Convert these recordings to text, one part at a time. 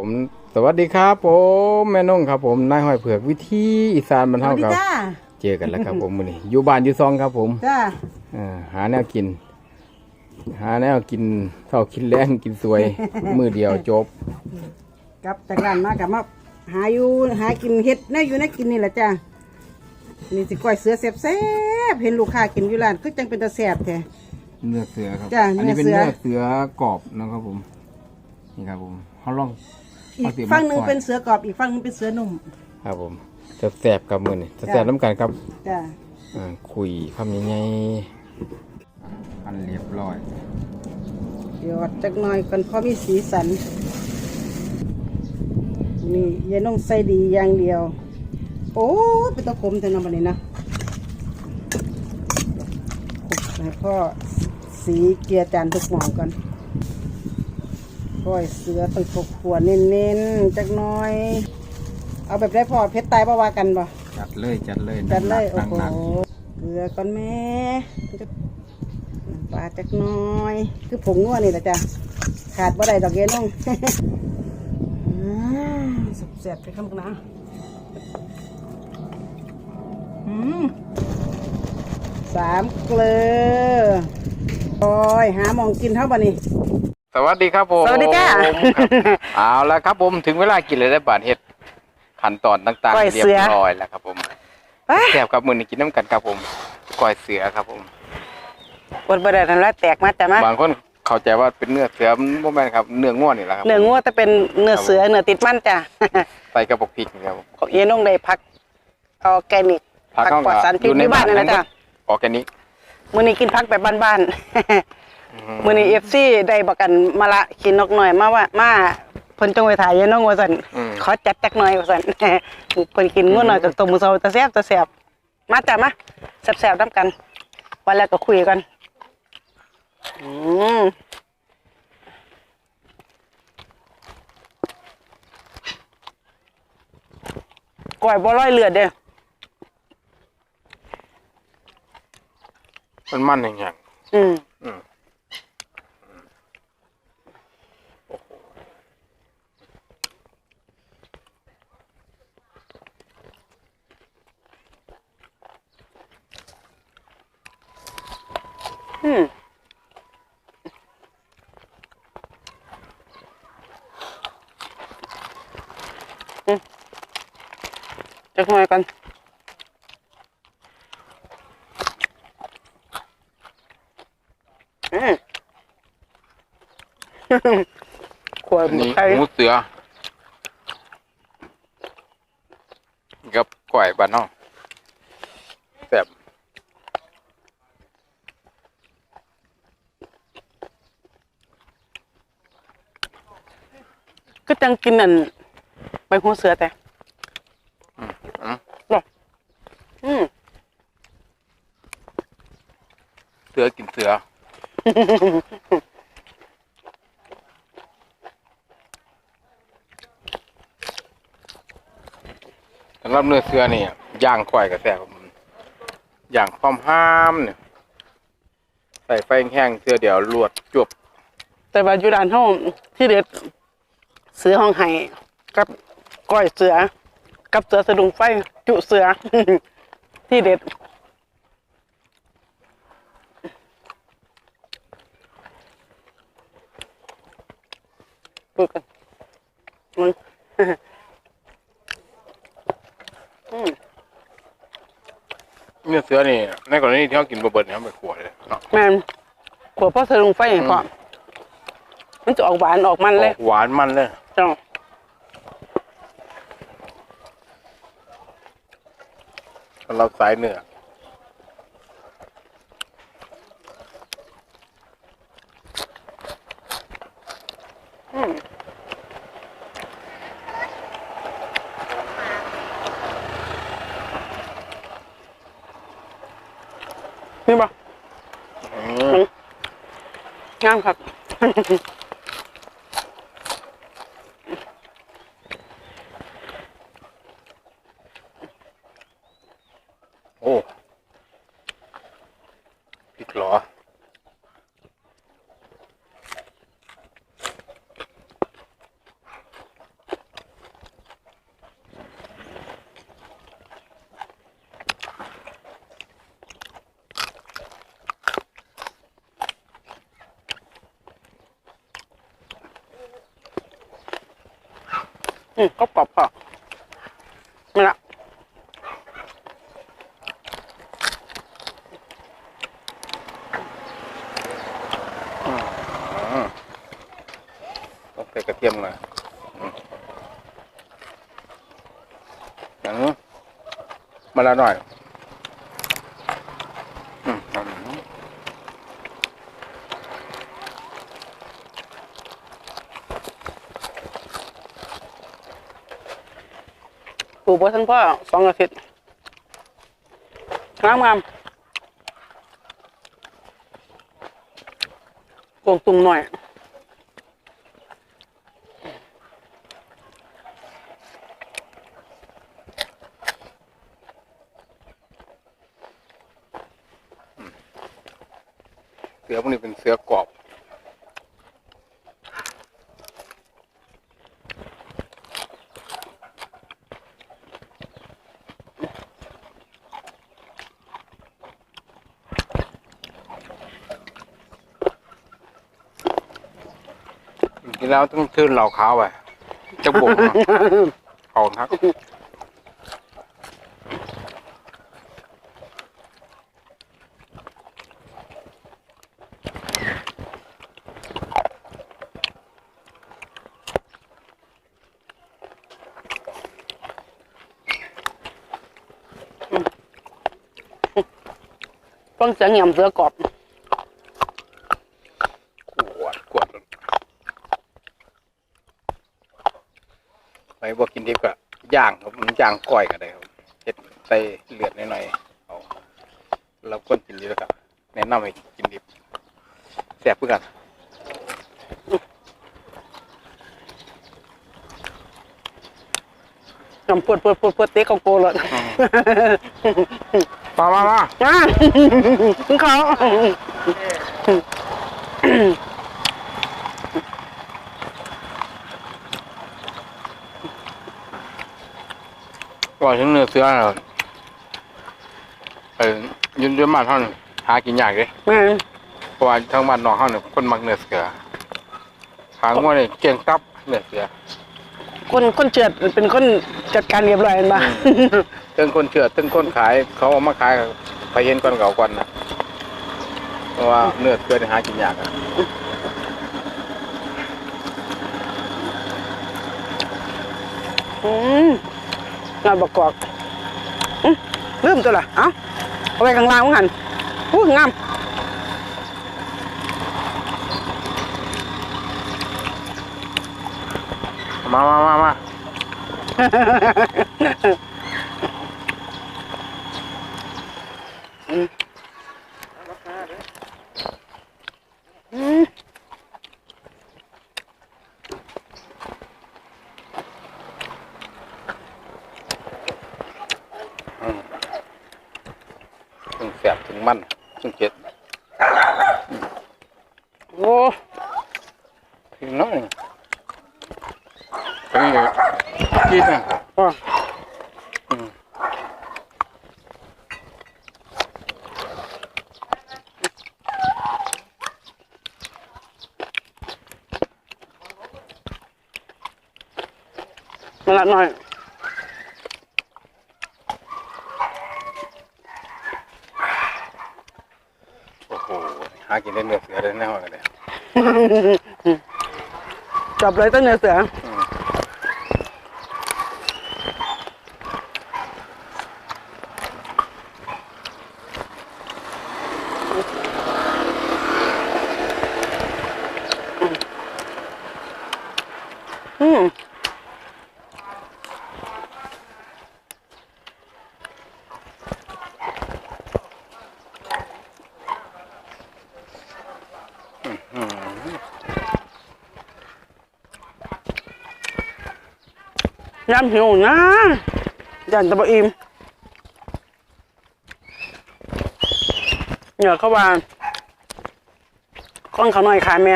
ผมสวัสดีครับ ผมแม่นงครับ ผมนายห้อยเผือกวิธีอีสานบรรสเทาวัสดีครับจ้าเจอกันแล้วครับ ผมมื้อนี้อยู่บ้านอยู่ซองครับ ผมจ้าอ่าหาแนวกิน หาแนวกินเท่ากินแรงกินสวย มือเดียวจบกลับจากร้านมากับมาหาอยู่หากินเฮ็ดแน่อยู่แน่กินนี่แหละจ้านี่สิก้อยเสือแซ่บๆเห็นลูกค้ากินอยู่ร้านก็จังเป็นตาแซ่บแท้เนื้อเสือครับจ้ะอันนี้เป็นเนื้เนื้ออเสืเสืออกรอบนะครับผม นี่ครับผมเขาลองอีเอากสิฝั่งหนึงมาก่อเป็นเสือกรอบอีกฝั่งหนึงเป็นเสือหนุ่มครับผมจะแซ่บกับมือนี่จะแซ่บน้ำกันครับจ้าอ่าคุยคำยังไงอันเรียบร้อยเดี๋ยวจักหน่อยก่อนพอมีสีสัน นี่ยายน้องใส่ดีอย่างเดียว โอ้เป็นตะคมแต่นำบันนี้นะให้พ่อสีเกียร์จานทุกหมองก่อน ก้อยเสือต้องขบขวเน้นๆจักหน่อย เอาแบบได้พอเพชรตายปะว่ากันบ่จัดเลยจัดเลยจัดเลยโอ้หนักโหหนักเกลือก่อนแม่น้ำปลาจักหน้อย คือผงนัวนี่แหละจ้ะขาดบ่ได้ดอกเย็นน้องอืมแซ่บๆไปคำกนะอืมสามเกลือโอ้ยหาหมองกินเท่าบ่นี่ สวัสดีครับผมสวัสดีจ้า ครับเอาละครับผมถึงเวลากินเลยได้บาดเห็ดขั้นตอนต่างก้อยๆเรียเสืบอร้อยแล้วครับผมไปแซ่บกับมือนี้กินน้ำกันครับผมก้อยเสือครับผมบดบ่ได้ทำแล้วแตกมาแต่มาบางคนเข้าใจว่าเป็นเนื้อเสือมันบ่แม่นครับเนื้อง่วนนี่แหละครับเนื้องัวแต่เป็นเนื้อเสือเนื้อติดมันจ้ะ ใส่กระบอกพริกนี่ครับผมของเย็นน้องได้พักออร์แกนิกผักผักเข้าปลอดสารพิษที่บ้านนั่นแหละจ้ะออร์แกนิกมื้อนี้กินพักแบบบ้านๆ มื้อนี้ FC ได้บอกกันมาละกินนกหน่อยมาว่ามาเพิ่นจงไปถ่ายยายน้องว่าซั่นอืม ขอจัดจักหน่อยว่าซั่นเพิ่นกินงูหน่อยกับตัวหมูเซาตะแซ่บตะแซ่บมาจ้ะมาแซ่บๆนำกันวันแล้วก็คุยกันอืมก้อยบ่ร้อยเลือดเด้อมันมันอย่างเงี้ย อืมอืม จักหน่อยกันอืมขวดอันนี้ไข่หมูเสือกับก้อยบ้านนอกแซ่บก็จังกินนั่นใบหัวเสือแต่ อืม บอกอืม เสือกินเสือ สำหรับเนื้อเสือนี่ย่างก้อยกับแซ่บครับผมย่างความห้ามเนี่ยใส่ไฟแห้งเสือเดี๋ยวลวดจบแต่ว่าอยู่ด้านห้องที่เด็ดเสือห้องไห้กับก้อยเสือ กับเสือสะดุงไฟจุเสือ ที่เด็ด ปึกกันมัน อืม เนื้อเสือนี่ในกรณีที่เขากินบะเบิดเนี่ยเขาไปขวดเลยเนาะแม่นขวดพ่อสะดุงไฟก่อนมันจะออกหวานออกมันเลย ออกหวานมันเลยจ้องสำหรับสายเนื้ออืมนี่ปะ อืม งามครับ อืมกรอบกรอบพอไม่ละต้องใส่กระเทียมหน่อย่างงี้มาละหน่อยอืมอืม ป ลูกไว้ท่านพ่อสองอาทิตย์งามงามกงตุงหน่อย เสือพวกนี้เป็นเสือกรอบ กินแล้วต้องชื่นเหล่าขาวไปจะบกเนาะเอาครับฟังเสียงยำเสือกรอบ ขวดขวดไป บวกกินดิบก็ย่างครับมันย่างก้อยก็ได้ครับเฮ็ดใส่เลือดหน่อยๆเอาเราคนกินดิบแล้วก็แนะนำให้กินดิบแซ่บเพื่อกันยำปวดปวดปวดปวดเต๊กโกเลยมามามาจ้าเขา อนถึงเนื้อเสือน่ะเออยืนด้วยมานเท่านึงหากินยากเลยแม่นเพราะว่าทางบ้านน้องเฮาเนี่ยคนมักเนื้อเสือหางว่าเนี่ยเก่งตับเนื้อเสือ คนคนเจือดเป็นคนจัดการเรียบร้อยเห็นปะเตึงคนเชื่อดเตึงคนขายเขาเอามาขายไปเห็นก่อนเก่าก่อนนะเพราะว่าเนื้อเสือเนี่ยหากินยากอะอืม งานประกอบอืมลืมตัวละเอ้าเอาไปข้างล่างมั้งหันอู้งามมามามามา อืม ถึงแสบถึงมันถึงเจ็ดโอ้ถึงน้อยถึงอยู่กินนะพ่ออืมมาละหน่อย โอ้โหหา กินได้เนื้อเสือได้แน่นอนเลย จับเลยตั้งเนื้อเสือม อืม ยำหิวนะยันตะบะอิมเหนือเข้ามาก้อนเขาหน่อยขายแม่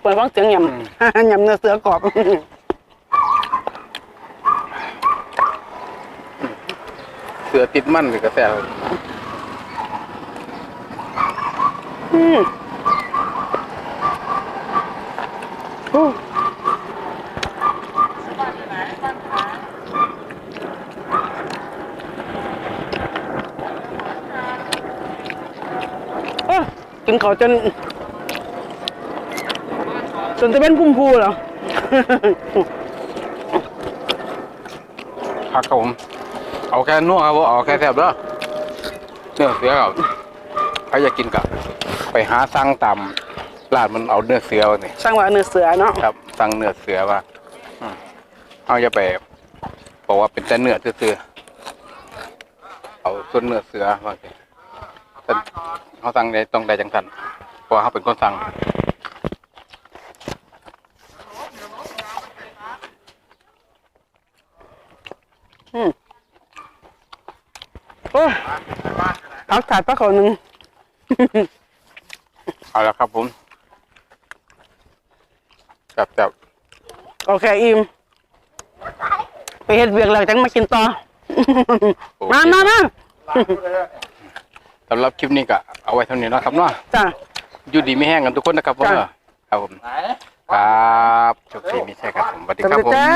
เปิดฟังเสียงยำยำเนื้อเสือกรอบ สือติดมันนี่ก็แซ่บอืมโอ้โอ้กินเขาวจน จนจะเป็นพุ่มพูเหรอ ผักครับผม เอาแค่นัวครับบ่เอาแค่แซ่บเด้อเนื้อเสือครับใครอยากกินก็ไปหาสั่งตามร้านมันเอาเนื้อเสือมานี่ช่างว่าเนื้อเสือเนาะครับ สั่งเนื้อเสือมาอืมเอาอย่าไปบอกว่าเป็นแต่เนื้อซื่อๆเอาส่วนเนื้อเสือว่าสิแต่เขาสั่งได้ต้องได้จังสันเพราะว่าเขาเป็นคนสั่งโอ้ยพักถาดพักเขาหนึ่งเอาละครับผมจับจับโอเคอิ่มไปเฮ็ดเวียกแล้วจังมากินต่อ โอเคมามามาสำหรับคลิปนี้ก็เอาไว้เท่านี้เนาะครับเนาะจ้ะ อยู่ดีไม่แห้งกันทุกคนนะครับผมจ้ะ เนอะครับผมครับโชคดีมีใช่ครับผมสวัสดีสวัสครับดีผม จ้า